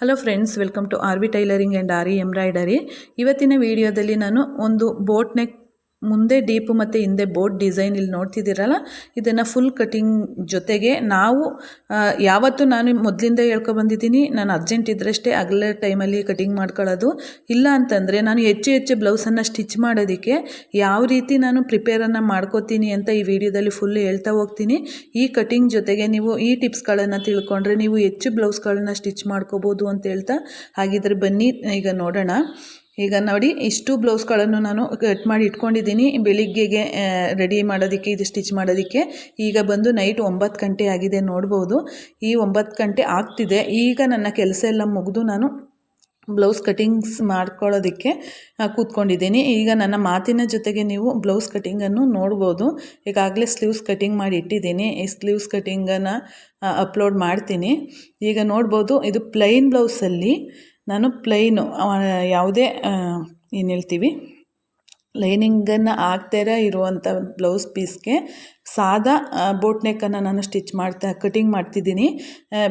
Hello friends welcome to R B tailoring and aari embroidery ಇವತ್ತಿನ ವಿಡಿಯೋದಲ್ಲಿ ನಾನು ಒಂದು ಬೋಟ್ ನೆಕ್ ಮುಂದೆ ಡೀಪು ಮತ್ತು ಹಿಂದೆ ಬೋಟ್ ಡಿಸೈನ್ ಇಲ್ಲಿ ನೋಡ್ತಿದ್ದೀರಲ್ಲ, ಇದನ್ನು ಫುಲ್ ಕಟಿಂಗ್ ಜೊತೆಗೆ ನಾವು ಯಾವತ್ತೂ ನಾನು ಮೊದಲಿಂದ ಹೇಳ್ಕೊಬಂದಿದ್ದೀನಿ ನಾನು ಅರ್ಜೆಂಟ್ ಇದ್ದರಷ್ಟೇ ಅಗಲ ಟೈಮಲ್ಲಿ ಕಟಿಂಗ್ ಮಾಡ್ಕೊಳ್ಳೋದು. ಇಲ್ಲ ಅಂತಂದರೆ ನಾನು ಹೆಚ್ಚು ಹೆಚ್ಚು ಬ್ಲೌಸನ್ನು ಸ್ಟಿಚ್ ಮಾಡೋದಕ್ಕೆ ಯಾವ ರೀತಿ ನಾನು ಪ್ರಿಪೇರನ್ನು ಮಾಡ್ಕೋತೀನಿ ಅಂತ ಈ ವಿಡಿಯೋದಲ್ಲಿ ಫುಲ್ ಹೇಳ್ತಾ ಹೋಗ್ತೀನಿ. ಈ ಕಟಿಂಗ್ ಜೊತೆಗೆ ನೀವು ಈ ಟಿಪ್ಸ್ಗಳನ್ನು ತಿಳ್ಕೊಂಡ್ರೆ ನೀವು ಹೆಚ್ಚು ಬ್ಲೌಸ್ಗಳನ್ನ ಸ್ಟಿಚ್ ಮಾಡ್ಕೋಬೋದು ಅಂತ ಹೇಳ್ತಾ, ಹಾಗಿದ್ರೆ ಬನ್ನಿ, ಈಗ ನೋಡೋಣ. ಈಗ ನೋಡಿ, ಇಷ್ಟು ಬ್ಲೌಸ್ಗಳನ್ನು ನಾನು ಕಟ್ ಮಾಡಿ ಇಟ್ಕೊಂಡಿದ್ದೀನಿ. ಬೆಳಿಗ್ಗೆಗೆ ರೆಡಿ ಮಾಡೋದಕ್ಕೆ, ಇದು ಸ್ಟಿಚ್ ಮಾಡೋದಕ್ಕೆ. ಈಗ ಬಂದು ನೈಟ್ ಒಂಬತ್ತು ಗಂಟೆ ಆಗಿದೆ ನೋಡ್ಬೋದು. ಈ ಒಂಬತ್ತು ಗಂಟೆ ಆಗ್ತಿದೆ. ಈಗ ನನ್ನ ಕೆಲಸ ಎಲ್ಲ ಮುಗಿದು ನಾನು ಬ್ಲೌಸ್ ಕಟಿಂಗ್ಸ್ ಮಾಡ್ಕೊಳ್ಳೋದಕ್ಕೆ ಕೂತ್ಕೊಂಡಿದ್ದೀನಿ. ಈಗ ನನ್ನ ಮಾತಿನ ಜೊತೆಗೆ ನೀವು ಬ್ಲೌಸ್ ಕಟಿಂಗನ್ನು ನೋಡ್ಬೋದು. ಈಗಾಗಲೇ ಸ್ಲೀವ್ಸ್ ಕಟಿಂಗ್ ಮಾಡಿ ಇಟ್ಟಿದ್ದೀನಿ. ಈ ಸ್ಲೀವ್ಸ್ ಕಟಿಂಗನ್ನು ಅಪ್ಲೋಡ್ ಮಾಡ್ತೀನಿ. ಈಗ ನೋಡ್ಬೋದು, ಇದು ಪ್ಲೈನ್ ಬ್ಲೌಸಲ್ಲಿ ನಾನು ಪ್ಲೈನು ಯಾವುದೇ ಏನು ಹೇಳ್ತೀವಿ? ಲೈನಿಂಗನ್ನು ಹಾಕ್ತಾರ ಇರುವಂಥ ಬ್ಲೌಸ್ ಪೀಸ್ಗೆ ಸಾದಾ ಬೋಟ್ ನೆಕ್ಕನ್ನು ನಾನು ಸ್ಟಿಚ್ ಮಾಡ್ತಾ ಕಟಿಂಗ್ ಮಾಡ್ತಿದ್ದೀನಿ.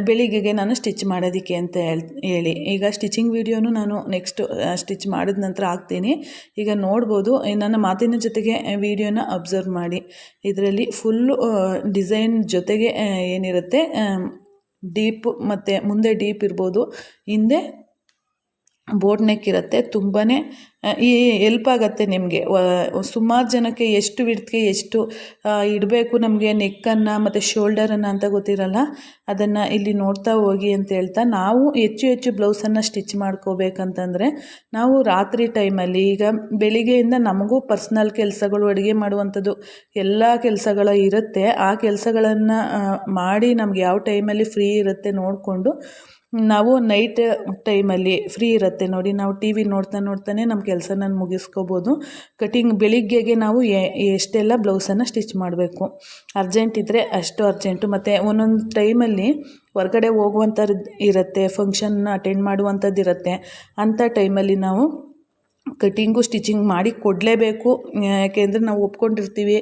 ಬೆಳಿಗ್ಗೆಗೆ ನಾನು ಸ್ಟಿಚ್ ಮಾಡೋದಕ್ಕೆ ಅಂತ ಹೇಳಿ ಈಗ ಸ್ಟಿಚಿಂಗ್ ವೀಡಿಯೋನು ನಾನು ನೆಕ್ಸ್ಟ್ ಸ್ಟಿಚ್ ಮಾಡಿದ ನಂತರ ಹಾಕ್ತೀನಿ. ಈಗ ನೋಡ್ಬೋದು ನನ್ನ ಮಾತಿನ ಜೊತೆಗೆ ವೀಡಿಯೋನ ಅಬ್ಸರ್ವ್ ಮಾಡಿ. ಇದರಲ್ಲಿ ಫುಲ್ಲು ಡಿಸೈನ್ ಜೊತೆಗೆ ಏನಿರುತ್ತೆ ಡೀಪ್ ಮತ್ತು ಮುಂದೆ ಡೀಪ್ ಇರ್ಬೋದು. ಹಿಂದೆ ಬೋಟ್ ನೆಕ್ ಇರುತ್ತೆ ತುಂಬಾ ಈ ಎಲ್ಪ್ ಆಗುತ್ತೆ ನಿಮಗೆ. ಸುಮಾರು ಜನಕ್ಕೆ ಎಷ್ಟು ವಿಡ್ತ್ಗೆ ಎಷ್ಟು ಇಡಬೇಕು ನಮಗೆ ನೆಕ್ಕನ್ನು ಮತ್ತು ಶೋಲ್ಡರನ್ನು ಅಂತ ಗೊತ್ತಿರಲ್ಲ, ಅದನ್ನು ಇಲ್ಲಿ ನೋಡ್ತಾ ಹೋಗಿ ಅಂತ ಹೇಳ್ತಾ, ನಾವು ಹೆಚ್ಚು ಹೆಚ್ಚು ಬ್ಲೌಸನ್ನು ಸ್ಟಿಚ್ ಮಾಡ್ಕೋಬೇಕಂತಂದರೆ, ನಾವು ರಾತ್ರಿ ಟೈಮಲ್ಲಿ ಈಗ ಬೆಳಿಗ್ಗೆಯಿಂದ ನಮಗೂ ಪರ್ಸ್ನಲ್ ಕೆಲಸಗಳು ಅಡುಗೆ ಮಾಡುವಂಥದ್ದು ಎಲ್ಲ ಕೆಲಸಗಳು ಇರುತ್ತೆ. ಆ ಕೆಲಸಗಳನ್ನು ಮಾಡಿ ನಮ್ಗೆ ಯಾವ ಟೈಮಲ್ಲಿ ಫ್ರೀ ಇರುತ್ತೆ ನೋಡಿಕೊಂಡು ನಾವು ನೈಟ್ ಟೈಮಲ್ಲಿ ಫ್ರೀ ಇರುತ್ತೆ ನೋಡಿ. ನಾವು ಟಿ ವಿ ನೋಡ್ತಾ ನೋಡ್ತಾನೆ ನಮ್ಮ ಕೆಲಸನ ಮುಗಿಸ್ಕೋಬೋದು. ಕಟಿಂಗ್ ಬೆಳಿಗ್ಗೆಗೆ ನಾವು ಎಷ್ಟೆಲ್ಲ ಬ್ಲೌಸನ್ನು ಸ್ಟಿಚ್ ಮಾಡಬೇಕು. ಅರ್ಜೆಂಟ್ ಇದ್ದರೆ ಅಷ್ಟು ಅರ್ಜೆಂಟು ಮತ್ತು ಒಂದೊಂದು ಟೈಮಲ್ಲಿ ಹೊರಗಡೆ ಹೋಗುವಂಥದ್ದು ಇರುತ್ತೆ ಫಂಕ್ಷನ್ನ ಅಟೆಂಡ್ ಮಾಡುವಂಥದ್ದು ಇರುತ್ತೆ. ಅಂಥ ಟೈಮಲ್ಲಿ ನಾವು ಕಟಿಂಗು ಸ್ಟಿಚಿಂಗ್ ಮಾಡಿ ಕೊಡಲೇಬೇಕು. ಯಾಕೆಂದರೆ ನಾವು ಒಪ್ಕೊಂಡಿರ್ತೀವಿ,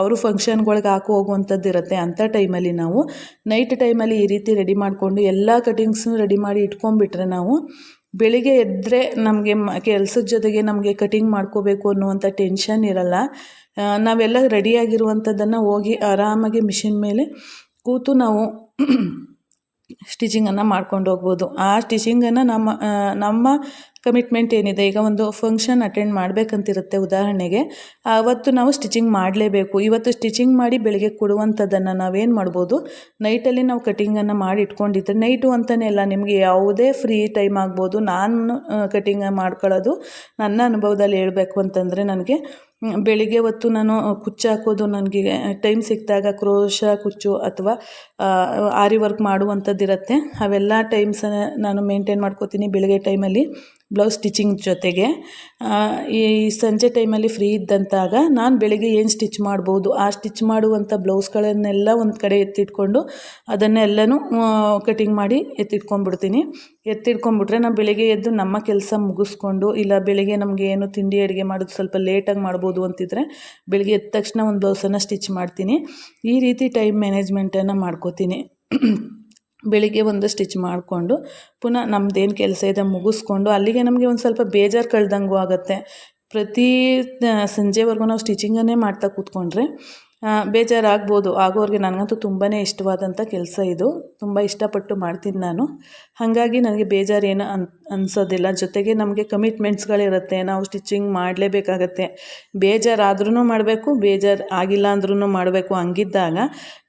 ಅವರು ಫಂಕ್ಷನ್ಗಳಿಗೆ ಹಾಕು ಹೋಗುವಂಥದ್ದು ಇರುತ್ತೆ ಅಂಥ ಟೈಮಲ್ಲಿ ನಾವು. ನೈಟ್ ಟೈಮಲ್ಲಿ ಈ ರೀತಿ ರೆಡಿ ಮಾಡಿಕೊಂಡು ಎಲ್ಲ ಕಟಿಂಗ್ಸ್ನು ರೆಡಿ ಮಾಡಿ ಇಟ್ಕೊಂಡ್ಬಿಟ್ರೆ ನಾವು ಬೆಳಿಗ್ಗೆ ಎದ್ದರೆ ನಮಗೆ ಕೆಲಸದ ಜೊತೆಗೆ ನಮಗೆ ಕಟಿಂಗ್ ಮಾಡ್ಕೋಬೇಕು ಅನ್ನುವಂಥ ಟೆನ್ಷನ್ ಇರಲ್ಲ. ನಾವೆಲ್ಲ ರೆಡಿಯಾಗಿರುವಂಥದ್ದನ್ನು ಹೋಗಿ ಆರಾಮಾಗಿ ಮಿಷಿನ್ ಮೇಲೆ ಕೂತು ನಾವು ಸ್ಟಿಚಿಂಗನ್ನು ಮಾಡ್ಕೊಂಡು ಹೋಗ್ಬೋದು. ಆ ಸ್ಟಿಚಿಂಗನ್ನು ನಮ್ಮ ನಮ್ಮ ಕಮಿಟ್ಮೆಂಟ್ ಏನಿದೆ, ಈಗ ಒಂದು ಫಂಕ್ಷನ್ ಅಟೆಂಡ್ ಮಾಡಬೇಕಂತಿರುತ್ತೆ ಉದಾಹರಣೆಗೆ. ಆವತ್ತು ನಾವು ಸ್ಟಿಚಿಂಗ್ ಮಾಡಲೇಬೇಕು. ಇವತ್ತು ಸ್ಟಿಚಿಂಗ್ ಮಾಡಿ ಬೆಳಗ್ಗೆ ಕೊಡುವಂಥದ್ದನ್ನು ನಾವೇನು ಮಾಡ್ಬೋದು? ನೈಟಲ್ಲಿ ನಾವು ಕಟಿಂಗನ್ನು ಮಾಡಿ ಇಟ್ಕೊಂಡಿದ್ರೆ ನೈಟು ಅಂತಲೇ ಅಲ್ಲ, ನಿಮಗೆ ಯಾವುದೇ ಫ್ರೀ ಟೈಮ್ ಆಗ್ಬೋದು. ನಾನು ಕಟಿಂಗ್ ಮಾಡ್ಕೊಳ್ಳೋದು ನನ್ನ ಅನುಭವದಲ್ಲಿ ಹೇಳಬೇಕು ಅಂತಂದರೆ, ನನಗೆ ಬೆಳಿಗ್ಗೆ ಹೊತ್ತು ನಾನು ಕುಚ್ಚು ಹಾಕೋದು ನನಗೆ ಟೈಮ್ ಸಿಕ್ಕಿದಾಗ ಕ್ರೋಶ, ಕುಚ್ಚು ಅಥವಾ ಆರಿ ವರ್ಕ್ ಮಾಡುವಂಥದ್ದು ಇರುತ್ತೆ ಅವೆಲ್ಲ ಟೈಮ್ಸ್ ನಾನು ಮೇಂಟೈನ್ ಮಾಡ್ಕೋತೀನಿ ಬೆಳಿಗ್ಗೆ ಟೈಮಲ್ಲಿ ಬ್ಲೌಸ್ ಸ್ಟಿಚಿಂಗ್ ಜೊತೆಗೆ ಈ ಸಂಜೆ ಟೈಮಲ್ಲಿ ಫ್ರೀ ಇದ್ದಂತಾಗ ನಾನು ಬೆಳಿಗ್ಗೆ ಏನು ಸ್ಟಿಚ್ ಮಾಡ್ಬೋದು, ಆ ಸ್ಟಿಚ್ ಮಾಡುವಂಥ ಬ್ಲೌಸ್ಗಳನ್ನೆಲ್ಲ ಒಂದು ಕಡೆ ಎತ್ತಿಟ್ಕೊಂಡು ಅದನ್ನೆಲ್ಲನೂ ಕಟಿಂಗ್ ಮಾಡಿ ಎತ್ತಿಟ್ಕೊಂಡ್ಬಿಡ್ತೀನಿ. ಎತ್ತಿಟ್ಕೊಂಡ್ಬಿಟ್ರೆ ನಾನು ಬೆಳಿಗ್ಗೆ ಎದ್ದು ನಮ್ಮ ಕೆಲಸ ಮುಗಿಸ್ಕೊಂಡು, ಇಲ್ಲ ಬೆಳಿಗ್ಗೆ ನಮಗೆ ಏನು ತಿಂಡಿ ಅಡುಗೆ ಮಾಡೋದು ಸ್ವಲ್ಪ ಲೇಟಾಗಿ ಮಾಡ್ಬೋದು ಅಂತಿದ್ರೆ ಬೆಳಿಗ್ಗೆ ಎದ್ದ ತಕ್ಷಣ ಒಂದು ಬ್ಲೌಸನ್ನು ಸ್ಟಿಚ್ ಮಾಡ್ತೀನಿ. ಈ ರೀತಿ ಟೈಮ್ ಮ್ಯಾನೇಜ್ಮೆಂಟನ್ನು ಮಾಡ್ಕೋತೀನಿ. ಬೆಳಿಗ್ಗೆ ಒಂದು ಸ್ಟಿಚ್ ಮಾಡಿಕೊಂಡು ಪುನಃ ನಮ್ಮದೇನು ಕೆಲಸ ಇದೆ ಮುಗಿಸ್ಕೊಂಡು ಅಲ್ಲಿಗೆ ನಮಗೆ ಒಂದು ಸ್ವಲ್ಪ ಬೇಜಾರು ಕಳ್ದಂಗೂ ಆಗುತ್ತೆ. ಪ್ರತಿ ಸಂಜೆವರೆಗೂ ನಾವು ಸ್ಟಿಚಿಂಗನ್ನೇ ಮಾಡ್ತಾ ಕೂತ್ಕೊಂಡ್ರೆ ಬೇಜಾರಾಗ್ಬೋದು. ಆಗೋರಿಗೆ ನನಗಂತೂ ತುಂಬಾ ಇಷ್ಟವಾದಂಥ ಕೆಲಸ ಇದು. ತುಂಬ ಇಷ್ಟಪಟ್ಟು ಮಾಡ್ತೀನಿ ನಾನು. ಹಾಗಾಗಿ ನನಗೆ ಬೇಜಾರೇನು ಅನ್, ಅನಿಸೋದಿಲ್ಲ. ಜೊತೆಗೆ ನಮಗೆ ಕಮಿಟ್ಮೆಂಟ್ಸ್ಗಳಿರುತ್ತೆ. ನಾವು ಸ್ಟಿಚಿಂಗ್ ಮಾಡಲೇಬೇಕಾಗತ್ತೆ. ಬೇಜಾರಾದ್ರೂ ಮಾಡಬೇಕು, ಬೇಜಾರು ಆಗಿಲ್ಲ ಅಂದ್ರೂ ಮಾಡಬೇಕು ಹಂಗಿದ್ದಾಗ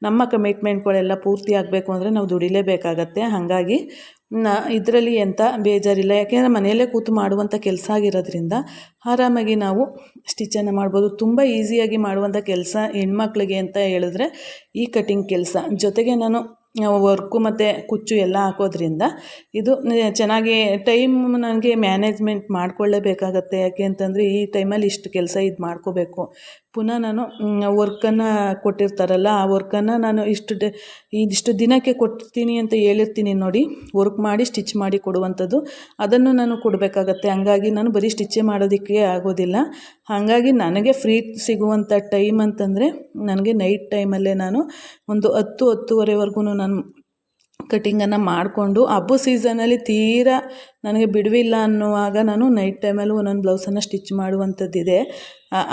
ನಮ್ಮ ಕಮಿಟ್ಮೆಂಟ್ಗಳೆಲ್ಲ ಪೂರ್ತಿ ಆಗಬೇಕು ಅಂದರೆ ನಾವು ದುಡಿಲೇಬೇಕಾಗತ್ತೆ. ಹಾಗಾಗಿ ನಾ, ಇದರಲ್ಲಿ ಎಂಥ ಬೇಜಾರಿಲ್ಲ. ಯಾಕೆಂದರೆ ಮನೆಯಲ್ಲೇ ಕೂತು ಮಾಡುವಂಥ ಕೆಲಸ ಆಗಿರೋದ್ರಿಂದ ಆರಾಮಾಗಿ ನಾವು ಸ್ಟಿಚನ್ನು ಮಾಡ್ಬೋದು. ತುಂಬ ಈಸಿಯಾಗಿ ಮಾಡುವಂಥ ಕೆಲಸ ಹೆಣ್ಮಕ್ಳಿಗೆ ಅಂತ ಹೇಳಿದ್ರೆ ಈ ಕಟಿಂಗ್ ಕೆಲಸ. ಜೊತೆಗೆ ನಾನು ವರ್ಕು ಮತ್ತು ಕುಚ್ಚು ಎಲ್ಲ ಹಾಕೋದ್ರಿಂದ ಇದು ಚೆನ್ನಾಗಿ ಟೈಮ್ ನನಗೆ ಮ್ಯಾನೇಜ್ಮೆಂಟ್ ಮಾಡ್ಕೊಳ್ಳೇಬೇಕಾಗತ್ತೆ. ಯಾಕೆ ಅಂತಂದರೆ ಈ ಟೈಮಲ್ಲಿ ಇಷ್ಟು ಕೆಲಸ ಇದು ಮಾಡ್ಕೋಬೇಕು. ಪುನಃ ನಾನು ವರ್ಕನ್ನು ಕೊಟ್ಟಿರ್ತಾರಲ್ಲ, ಆ ವರ್ಕನ್ನು ನಾನು ಇಷ್ಟು ಡೆ, ಇದಿಷ್ಟು ದಿನಕ್ಕೆ ಕೊಡ್ತೀನಿ ಅಂತ ಹೇಳಿರ್ತೀನಿ ನೋಡಿ. ವರ್ಕ್ ಮಾಡಿ ಸ್ಟಿಚ್ ಮಾಡಿ ಕೊಡುವಂಥದ್ದು. ಅದನ್ನು ನಾನು ಕೊಡಬೇಕಾಗತ್ತೆ. ಹಂಗಾಗಿ ನಾನು ಬರೀ ಸ್ಟಿಚ್ಚೇ ಮಾಡೋದಕ್ಕೆ ಆಗೋದಿಲ್ಲ. ಹಾಗಾಗಿ ನನಗೆ ಫ್ರೀ ಸಿಗುವಂಥ ಟೈಮ್ ಅಂತಂದರೆ, ನನಗೆ ನೈಟ್ ಟೈಮಲ್ಲೇ ನಾನು ಒಂದು ಹತ್ತು, ಹತ್ತುವರೆವರೆಗೂ ನಾನು ಕಟಿಂಗನ್ನು ಮಾಡಿಕೊಂಡು ಹಬ್ಬ ಸೀಸನಲ್ಲಿ ತೀರಾ ನನಗೆ ಬಿಡುವಿಲ್ಲ ಅನ್ನುವಾಗ ನಾನು ನೈಟ್ ಟೈಮಲ್ಲಿ ಒಂದೊಂದು ಬ್ಲೌಸನ್ನು ಸ್ಟಿಚ್ ಮಾಡುವಂಥದ್ದಿದೆ.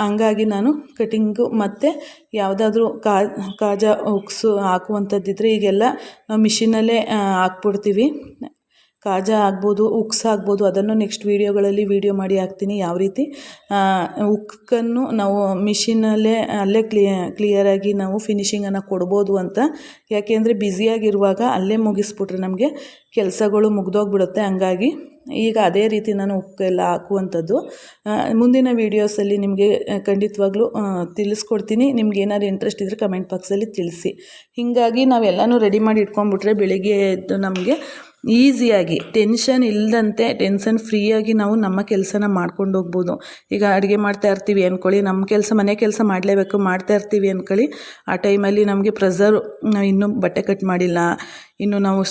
ಹಂಗಾಗಿ ನಾನು ಕಟಿಂಗು ಮತ್ತು ಯಾವುದಾದ್ರೂ ಕಾಜಾ ಉಕ್ಸು ಹಾಕುವಂಥದ್ದಿದ್ರೆ ಈಗೆಲ್ಲ ನಾವು ಮಿಷಿನಲ್ಲೇ ಹಾಕ್ಬಿಡ್ತೀವಿ. ಕಾಜಾ ಆಗ್ಬೋದು, ಉಕ್ಸ್ ಆಗ್ಬೋದು, ಅದನ್ನು ನೆಕ್ಸ್ಟ್ ವೀಡಿಯೋಗಳಲ್ಲಿ ವೀಡಿಯೋ ಮಾಡಿ ಹಾಕ್ತೀನಿ ಯಾವ ರೀತಿ. ಉಕ್ಕನ್ನು ನಾವು ಮಿಷಿನಲ್ಲೇ ಅಲ್ಲೇ ಕ್ಲಿಯ ಕ್ಲಿಯರಾಗಿ ನಾವು ಫಿನಿಷಿಂಗನ್ನು ಕೊಡ್ಬೋದು ಅಂತ. ಯಾಕೆಂದರೆ ಬ್ಯುಸಿಯಾಗಿರುವಾಗ ಅಲ್ಲೇ ಮುಗಿಸ್ಬಿಟ್ರೆ ನಮಗೆ ಕೆಲಸಗಳು ಮುಗ್ದೋಗ್ಬಿಡುತ್ತೆ. ಹಂಗಾಗಿ ಈಗ ಅದೇ ರೀತಿ ನಾನು ಉಕ್ಕೆಲ್ಲ ಹಾಕುವಂಥದ್ದು. ಮುಂದಿನ ವೀಡಿಯೋಸಲ್ಲಿ ನಿಮಗೆ ಖಂಡಿತವಾಗ್ಲೂ ತಿಳಿಸ್ಕೊಡ್ತೀನಿ. ನಿಮ್ಗೆ ಏನಾದ್ರು ಇಂಟ್ರೆಸ್ಟ್ ಇದ್ದರೆ ಕಮೆಂಟ್ ಬಾಕ್ಸಲ್ಲಿ ತಿಳಿಸಿ. ಹೀಗಾಗಿ ನಾವೆಲ್ಲನೂ ರೆಡಿ ಮಾಡಿ ಇಟ್ಕೊಂಡ್ಬಿಟ್ರೆ ಬೆಳಿಗ್ಗೆ ಎದ್ದು ನಮಗೆ ಈಸಿಯಾಗಿ, ಟೆನ್ಷನ್ ಇಲ್ಲದಂತೆ ಟೆನ್ಷನ್ ಫ್ರೀಯಾಗಿ ನಾವು ನಮ್ಮ ಕೆಲಸನ ಮಾಡ್ಕೊಂಡು ಹೋಗ್ಬೋದು. ಈಗ ಅಡುಗೆ ಮಾಡ್ತಾ ಇರ್ತೀವಿ ಅಂದ್ಕೊಳ್ಳಿ ನಮ್ಮ ಕೆಲಸ ಮನೆ ಕೆಲಸ ಮಾಡಲೇಬೇಕು, ಮಾಡ್ತಾ ಇರ್ತೀವಿ ಅಂದ್ಕೊಳ್ಳಿ ಆ ಟೈಮಲ್ಲಿ ನಮಗೆ ಪ್ರೆಸರ್ ನಾವು ಇನ್ನೂ ಬಟ್ಟೆ ಕಟ್ ಮಾಡಿಲ್ಲ, ಇನ್ನು ನಾವು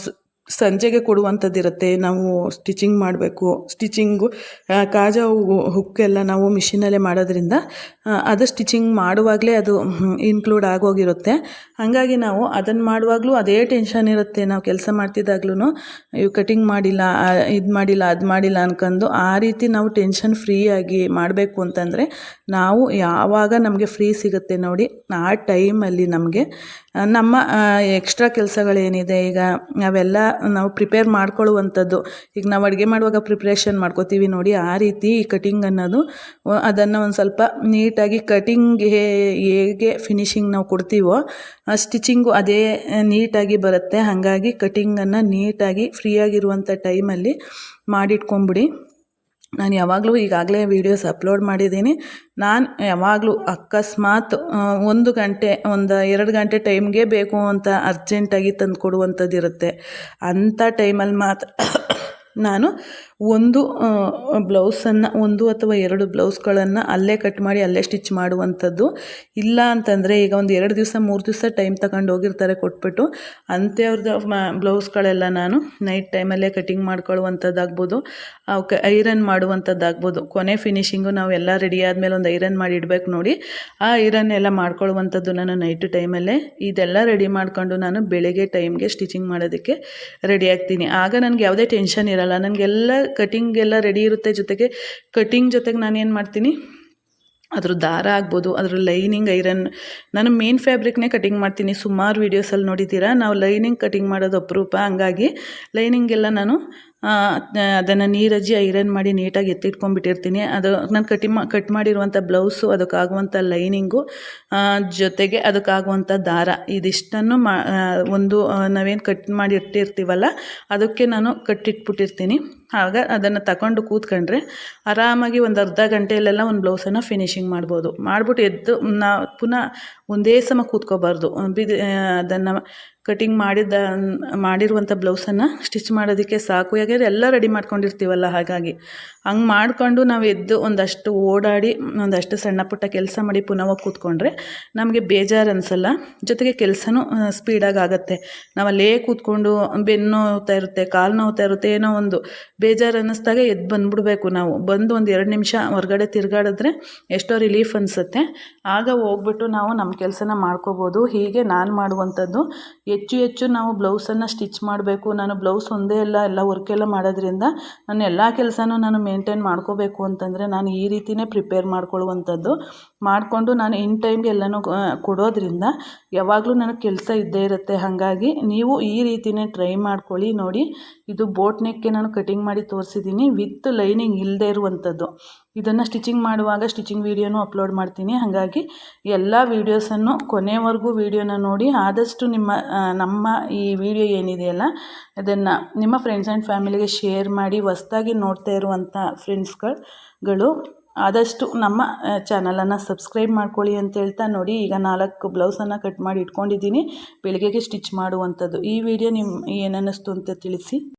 ಸಂಜೆಗೆ ಕೊಡುವಂಥದ್ದಿರುತ್ತೆ ನಾವು ಸ್ಟಿಚಿಂಗ್ ಮಾಡಬೇಕು. ಸ್ಟಿಚಿಂಗು ಕಾಜಾ ಹುಕ್ಕೆಲ್ಲ ನಾವು ಮಿಷಿನಲ್ಲೇ ಮಾಡೋದ್ರಿಂದ ಅದು ಸ್ಟಿಚಿಂಗ್ ಮಾಡುವಾಗಲೇ ಅದು ಇನ್ಕ್ಲೂಡ್ ಆಗೋಗಿರುತ್ತೆ. ಹಾಗಾಗಿ ನಾವು ಅದನ್ನು ಮಾಡುವಾಗಲೂ ಅದೇ ಟೆನ್ಷನ್ ಇರುತ್ತೆ. ನಾವು ಕೆಲಸ ಮಾಡ್ತಿದ್ದಾಗ್ಲೂ ಇವು ಕಟಿಂಗ್ ಮಾಡಿಲ್ಲ ಇದು ಮಾಡಿಲ್ಲ, ಅದು ಮಾಡಿಲ್ಲ ಅನ್ಕೊಂಡು ಆ ರೀತಿ ನಾವು ಟೆನ್ಷನ್ ಫ್ರೀಯಾಗಿ ಮಾಡಬೇಕು ಅಂತಂದರೆ, ನಾವು ಯಾವಾಗ ನಮಗೆ ಫ್ರೀ ಸಿಗುತ್ತೆ ನೋಡಿ, ಆ ಟೈಮಲ್ಲಿ ನಮಗೆ ನಮ್ಮ ಎಕ್ಸ್ಟ್ರಾ ಕೆಲಸಗಳೇನಿದೆ, ಈಗ ನಾವೆಲ್ಲ ನಾವು ಪ್ರಿಪೇರ್ ಮಾಡ್ಕೊಳ್ಳುವಂಥದ್ದು. ಈಗ ನಾವು ಅಡುಗೆ ಮಾಡುವಾಗ ಪ್ರಿಪ್ರೇಷನ್ ಮಾಡ್ಕೋತೀವಿ ನೋಡಿ, ಆ ರೀತಿ ಈ ಕಟಿಂಗ್ ಅನ್ನೋದು ಅದನ್ನು ಒಂದು ಸ್ವಲ್ಪ ನೀಟಾಗಿ ಕಟಿಂಗ್ ಹೇಗೆ ಫಿನಿಶಿಂಗ್ ನಾವು ಕೊಡ್ತೀವೋ ಸ್ಟಿಚಿಂಗು ಅದೇ ನೀಟಾಗಿ ಬರುತ್ತೆ. ಹಾಗಾಗಿ ಕಟಿಂಗನ್ನು ನೀಟಾಗಿ ಫ್ರೀಯಾಗಿರುವಂಥ ಟೈಮಲ್ಲಿ ಮಾಡಿಟ್ಕೊಂಬಿಡಿ. ನಾನು ಯಾವಾಗಲೂ ಈಗಾಗಲೇ ವೀಡಿಯೋಸ್ ಅಪ್ಲೋಡ್ ಮಾಡಿದ್ದೀನಿ. ನಾನು ಯಾವಾಗಲೂ ಅಕಸ್ಮಾತ್ ಒಂದು ಗಂಟೆ, ಒಂದು ಎರಡು ಗಂಟೆ ಟೈಮ್ಗೆ ಬೇಕು ಅಂತ ಅರ್ಜೆಂಟಾಗಿ ತಂದು ಕೊಡುವಂಥದ್ದು ಇರುತ್ತೆ ಅಂಥ ಟೈಮಲ್ಲಿ ಮಾತ್ರ ನಾನು ಒಂದು ಬ್ಲೌಸನ್ನು, ಒಂದು ಅಥವಾ ಎರಡು ಬ್ಲೌಸ್ಗಳನ್ನು ಅಲ್ಲೇ ಕಟ್ ಮಾಡಿ ಅಲ್ಲೇ ಸ್ಟಿಚ್ ಮಾಡುವಂಥದ್ದು. ಇಲ್ಲ ಅಂತಂದರೆ ಈಗ ಒಂದು ಎರಡು ದಿವಸ, ಮೂರು ದಿವಸ ಟೈಮ್ ತಗೊಂಡು ಹೋಗಿರ್ತಾರೆ ಕೊಟ್ಬಿಟ್ಟು. ಅಂಥವ್ರದ್ದು ಬ್ಲೌಸ್ಗಳೆಲ್ಲ ನಾನು ನೈಟ್ ಟೈಮಲ್ಲೇ ಕಟಿಂಗ್ ಮಾಡ್ಕೊಳ್ಳುವಂಥದ್ದಾಗ್ಬೋದು. ಅವಕ್ಕೆ ಐರನ್ ಮಾಡುವಂಥದ್ದಾಗ್ಬೋದು. ಕೊನೆ ಫಿನಿಶಿಂಗು ನಾವು ಎಲ್ಲ ರೆಡಿ ಆದಮೇಲೆ ಒಂದು ಐರನ್ ಮಾಡಿ ಇಡ್ಬೇಕು ನೋಡಿ. ಆ ಐರನ್ ಎಲ್ಲ ಮಾಡ್ಕೊಳ್ಳುವಂಥದ್ದು ನಾನು ನೈಟ್ ಟೈಮಲ್ಲೇ. ಇದೆಲ್ಲ ರೆಡಿ ಮಾಡ್ಕೊಂಡು ನಾನು ಬೆಳಗ್ಗೆ ಟೈಮ್ಗೆ ಸ್ಟಿಚಿಂಗ್ ಮಾಡೋದಕ್ಕೆ ರೆಡಿ ಆಗ್ತೀನಿ. ಆಗ ನನಗೆ ಯಾವುದೇ ಟೆನ್ಷನ್ ಇರಲ್ಲ. ನನಗೆಲ್ಲ ಕಟಿಂಗ್ ಎಲ್ಲ ರೆಡಿ ಇರುತ್ತೆ ಜೊತೆಗೆ ಕಟಿಂಗ್ ಜೊತೆಗೆ ನಾನು ಏನು ಮಾಡ್ತೀನಿ? ಅದ್ರ ದಾರ ಆಗ್ಬೋದು, ಅದ್ರ ಲೈನಿಂಗ್ ಐರನ್ ನಾನು ಮೇನ್ ಫ್ಯಾಬ್ರಿಕ್ನೇ ಕಟಿಂಗ್ ಮಾಡ್ತೀನಿ. ಸುಮಾರು ವೀಡಿಯೋಸಲ್ಲಿ ನೋಡಿದ್ದೀರಾ? ನಾವು ಲೈನಿಂಗ್ ಕಟಿಂಗ್ ಮಾಡೋದು ಅಪರೂಪ. ಹಂಗಾಗಿ ಲೈನಿಂಗ್ ಎಲ್ಲ ನಾನು ಅದನ್ನು ನೀರಜ್ಜಿ ಐರನ್ ಮಾಡಿ ನೀಟಾಗಿ ಎತ್ತಿಟ್ಕೊಂಡ್ಬಿಟ್ಟಿರ್ತೀನಿ. ಅದು ನಾನು ಕಟಿ ಮಾ, ಕಟ್ ಮಾಡಿರುವಂಥ ಬ್ಲೌಸು ಅದಕ್ಕಾಗುವಂಥ ಲೈನಿಂಗು ಜೊತೆಗೆ ಅದಕ್ಕಾಗುವಂಥ ದಾರ. ಇದಿಷ್ಟನ್ನು ಮಾ ಒಂದು ನಾವೇನು ಕಟ್ ಮಾಡಿ ಇಟ್ಟಿರ್ತೀವಲ್ಲ ಅದಕ್ಕೆ ನಾನು ಕಟ್ಟಿಟ್ಬಿಟ್ಟಿರ್ತೀನಿ. ಆಗ ಅದನ್ನು ತಗೊಂಡು ಕೂತ್ಕೊಂಡ್ರೆ ಆರಾಮಾಗಿ ಒಂದು ಅರ್ಧ ಗಂಟೆಯಲ್ಲೆಲ್ಲ ಒಂದು ಬ್ಲೌಸನ್ನು ಫಿನಿಶಿಂಗ್ ಮಾಡ್ಬೋದು. ಮಾಡ್ಬಿಟ್ಟು ಎದ್ದು ನಾ ಪುನಃ ಒಂದೇ ಸಮ ಕೂತ್ಕೋಬಾರ್ದು. ಬಿದ್ದು ಅದನ್ನು ಕಟಿಂಗ್ ಮಾಡಿದ ಮಾಡಿರುವಂಥ ಬ್ಲೌಸನ್ನು ಸ್ಟಿಚ್ ಮಾಡೋದಕ್ಕೆ ಸಾಕು. ಯಾಕೆಂದರೆ ಎಲ್ಲ ರೆಡಿ ಮಾಡ್ಕೊಂಡಿರ್ತೀವಲ್ಲ ಹಾಗಾಗಿ. ಹಂಗೆ ಮಾಡಿಕೊಂಡು ನಾವು ಎದ್ದು ಒಂದಷ್ಟು ಓಡಾಡಿ, ಒಂದಷ್ಟು ಸಣ್ಣ ಪುಟ್ಟ ಕೆಲಸ ಮಾಡಿ ಪುನಃ ಕೂತ್ಕೊಂಡ್ರೆ ನಮಗೆ ಬೇಜಾರು ಅನಿಸಲ್ಲ. ಜೊತೆಗೆ ಕೆಲಸನೂ ಸ್ಪೀಡಾಗಿ ಆಗುತ್ತೆ. ನಾವು ಅಲ್ಲೇ ಕೂತ್ಕೊಂಡು ಬೆನ್ನು ನೋವ್ತಾ ಇರುತ್ತೆ, ಕಾಲು ನೋವ್ತಾ ಇರುತ್ತೆ, ಏನೋ ಒಂದು ಬೇಜಾರು ಅನ್ನಿಸ್ದಾಗ ಎದ್ದು ಬಂದ್ಬಿಡ್ಬೇಕು ನಾವು. ಬಂದು ಒಂದು ಎರಡು ನಿಮಿಷ ಹೊರಗಡೆ ತಿರುಗಾಡಿದ್ರೆ ಎಷ್ಟೋ ರಿಲೀಫ್ ಅನಿಸುತ್ತೆ. ಆಗ ಹೋಗ್ಬಿಟ್ಟು ನಾವು ನಮ್ಮ ಕೆಲಸನ ಮಾಡ್ಕೋಬೋದು. ಹೀಗೆ ನಾನು ಮಾಡುವಂಥದ್ದು ಹೆಚ್ಚು ಹೆಚ್ಚು ನಾವು ಬ್ಲೌಸನ್ನು ಸ್ಟಿಚ್ ಮಾಡಬೇಕು. ನಾನು ಬ್ಲೌಸ್ ಒಂದೇ ಅಲ್ಲ, ಎಲ್ಲ ವರ್ಕೆಲ್ಲ ಎಲ್ಲ ಮಾಡೋದ್ರಿಂದ ನಾನು ಎಲ್ಲ ಕೆಲಸನೂ ನಾನು ಮೇಂಟೈನ್ ಮಾಡ್ಕೋಬೇಕು ಅಂತಂದರೆ ನಾನು ಈ ರೀತಿಯೇ ಪ್ರಿಪೇರ್ ಮಾಡ್ಕೊಳ್ಳುವಂಥದ್ದು. ಮಾಡಿಕೊಂಡು ನಾನು ಇನ್ ಟೈಮ್ಗೆ ಎಲ್ಲನೂ ಕೊಡೋದರಿಂದ ಯಾವಾಗಲೂ ನನಗೆ ಕೆಲಸ ಇದ್ದೇ ಇರುತ್ತೆ. ಹಾಗಾಗಿ ನೀವು ಈ ರೀತಿಯೇ ಟ್ರೈ ಮಾಡ್ಕೊಳ್ಳಿ ನೋಡಿ. ಇದು ಬೋಟ್ ನೆಕ್ಗೆ ನಾನು ಕಟಿಂಗ್ ಮಾಡಿ ತೋರಿಸಿದ್ದೀನಿ ವಿತ್ ಲೈನಿಂಗ್ ಇಲ್ಲದೇ ಇರುವಂಥದ್ದು. ಇದನ್ನು ಸ್ಟಿಚಿಂಗ್ ಮಾಡುವಾಗ ಸ್ಟಿಚಿಂಗ್ ವೀಡಿಯೋನೂ ಅಪ್ಲೋಡ್ ಮಾಡ್ತೀನಿ. ಹಾಗಾಗಿ ಎಲ್ಲ ವೀಡಿಯೋಸನ್ನು ಕೊನೆವರೆಗೂ ವೀಡಿಯೋನ ನೋಡಿ. ಆದಷ್ಟು ನಿಮ್ಮ ನಮ್ಮ ಈ ವಿಡಿಯೋ ಏನಿದೆಯಲ್ಲ, ಅದನ್ನು ನಿಮ್ಮ ಫ್ರೆಂಡ್ಸ್ ಆ್ಯಂಡ್ ಫ್ಯಾಮಿಲಿಗೆ ಶೇರ್ ಮಾಡಿ, ಹೊಸ್ದಾಗಿ ನೋಡ್ತಾ ಇರುವಂಥ ಫ್ರೆಂಡ್ಸ್ಗಳು ಆದಷ್ಟು ನಮ್ಮ ಚಾನಲನ್ನು ಸಬ್ಸ್ಕ್ರೈಬ್ ಮಾಡ್ಕೊಳ್ಳಿ ಅಂತ ಹೇಳ್ತಾ ನೋಡಿ. ಈಗ ನಾಲ್ಕು ಬ್ಲೌಸನ್ನು ಕಟ್ ಮಾಡಿ ಇಟ್ಕೊಂಡಿದ್ದೀನಿ. ಬೆಳಗ್ಗೆಗೆ ಸ್ಟಿಚ್ ಮಾಡುವಂಥದ್ದು. ಈ ವಿಡಿಯೋ ನಿಮ್ಮ ಏನನ್ನಿಸ್ತು ಅಂತ ತಿಳಿಸಿ.